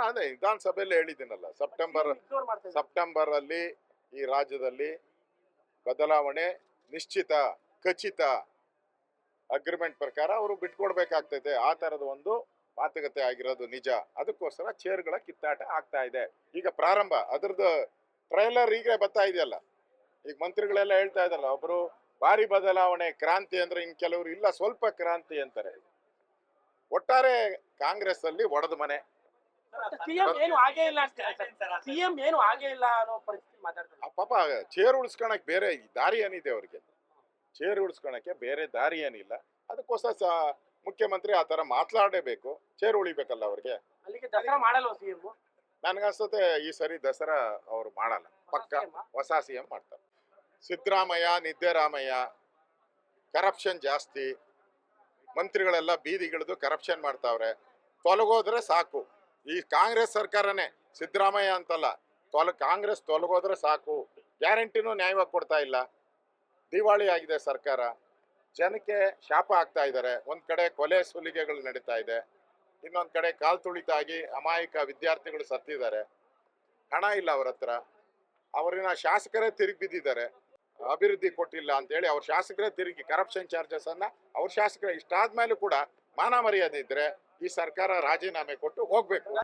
ನಾನು ಅದೇ ವಿಧಾನಸಭೆಯಲ್ಲಿ ಹೇಳಿದ್ದೀನಲ್ಲ ಸೆಪ್ಟೆಂಬರ್ ಸೆಪ್ಟೆಂಬರ್ ಅಲ್ಲಿ ಈ ರಾಜ್ಯದಲ್ಲಿ ಬದಲಾವಣೆ ನಿಶ್ಚಿತ ಖಚಿತ ಅಗ್ರಿಮೆಂಟ್ ಪ್ರಕಾರ ಅವರು ಬಿಟ್ಕೊಡ್ಬೇಕಾಗ್ತೈತೆ. ಆ ತರದ ಒಂದು ಮಾತುಕತೆ ಆಗಿರೋದು ನಿಜ. ಅದಕ್ಕೋಸ್ಕರ ಚೇರ್ಗಳ ಕಿತ್ತಾಟ ಆಗ್ತಾ ಇದೆ. ಈಗ ಪ್ರಾರಂಭ ಅದ್ರದ್ದು ಟ್ರೈಲರ್ ಈಗ ಬರ್ತಾ ಇದೆಯಲ್ಲ? ಈಗ ಮಂತ್ರಿಗಳೆಲ್ಲ ಹೇಳ್ತಾ ಇದಾರಲ್ಲ ಒಬ್ರು ಭಾರಿ ಬದಲಾವಣೆ ಕ್ರಾಂತಿ ಅಂದ್ರೆ ಇನ್ ಕೆಲವರು ಇಲ್ಲ ಸ್ವಲ್ಪ ಕ್ರಾಂತಿ ಅಂತಾರೆ. ಒಟ್ಟಾರೆ ಕಾಂಗ್ರೆಸ್ ಅಲ್ಲಿ ಒಡೆದ ಮನೆ. ಸಿಎಂ ಏನು ಆಗೇ ಇಲ್ಲ ಸಿಎಂ ಏನು ಆಗೇ ಇಲ್ಲ ಅನ್ನೋ ಪರಿಸ್ಥಿತಿ ಮಾತಾಡ್ತಾರೆ. ಪಾಪ ಚೇರ್ ಉಳಿಸ್ಕೊಳಕ್ ಬೇರೆ ದಾರಿ ಏನಿದೆ ಅವ್ರಿಗೆ? ಚೇರ್ ಉಳಿಸ್ಕೊಳಕ್ಕೆ ಬೇರೆ ದಾರಿ ಏನಿಲ್ಲ. ಅದಕ್ಕೋಸ್ಕರ ಮುಖ್ಯಮಂತ್ರಿ ಆ ತರ ಮಾತಾಡಬೇಕು ಚೇರ್ ಉಳಿಬೇಕಲ್ಲ ಅವ್ರಿಗೆ? ಅಲ್ಲಿಗೆ ದಸರಾ ಮಾಡಲ್ವ ಸಿಎಂ ನನ್ಗನ್ಸುತ್ತೆ ಈ ಸರಿ ದಸರಾ ಅವ್ರು ಮಾಡಲ್ಲ. ಪಕ್ಕ ಹೊಸ ಸಿಎಂ ಮಾಡ್ತಾರೆ. ಸಿದ್ದರಾಮಯ್ಯ ನಿದ್ದೆರಾಮಯ್ಯ ಕರಪ್ಷನ್ ಜಾಸ್ತಿ. ಮಂತ್ರಿಗಳೆಲ್ಲ ಬೀದಿಗಿಳಿದು ಕರಪ್ಷನ್ ಮಾಡ್ತಾವ್ರೆ. ತೊಲಗೋದ್ರೆ ಸಾಕು. ಈ ಕಾಂಗ್ರೆಸ್ ಸರ್ಕಾರನೇ ಸಿದ್ದರಾಮಯ್ಯ ಅಂತಲ್ಲ, ತೊಲ, ಕಾಂಗ್ರೆಸ್ ತೊಲಗೋದ್ರೆ ಸಾಕು, ಗ್ಯಾರಂಟಿನೂ ನ್ಯಾಯವಾಗಿ ಕೊಡ್ತಾ ಇಲ್ಲ. ದಿವಾಳಿ ಆಗಿದೆ ಸರ್ಕಾರ. ಜನಕ್ಕೆ ಶಾಪ ಆಗ್ತಾ ಇದ್ದಾರೆ. ಒಂದು ಕಡೆ ಕೊಲೆ ಸುಲಿಗೆಗಳು ನಡೀತಾ ಇದೆ. ಇನ್ನೊಂದು ಕಡೆ ಕಾಲ್ ತುಳಿತಾಗಿ ಅಮಾಯಕ ವಿದ್ಯಾರ್ಥಿಗಳು ಸತ್ತಿದ್ದಾರೆ. ಹಣ ಇಲ್ಲ ಅವ್ರ ಹತ್ರ. ಅವರಿನ ಶಾಸಕರೇ ತಿರುಗಿ ಬಿದ್ದಿದ್ದಾರೆ. ಅಭಿವೃದ್ಧಿ ಕೊಟ್ಟಿಲ್ಲ ಅಂತೇಳಿ ಅವ್ರ ಶಾಸಕರೇ ತಿರುಗಿ ಕರಪ್ಷನ್ ಚಾರ್ಜಸ್ ಅನ್ನ ಅವ್ರ ಶಾಸಕರ ಇಷ್ಟಾದ್ಮೇಲೂ ಕೂಡ ಮಾನ ಮರ್ಯಾದೆ ಇದ್ರೆ ಈ ಸರ್ಕಾರ ರಾಜೀನಾಮೆ ಕೊಟ್ಟು ಹೋಗ್ಬೇಕು.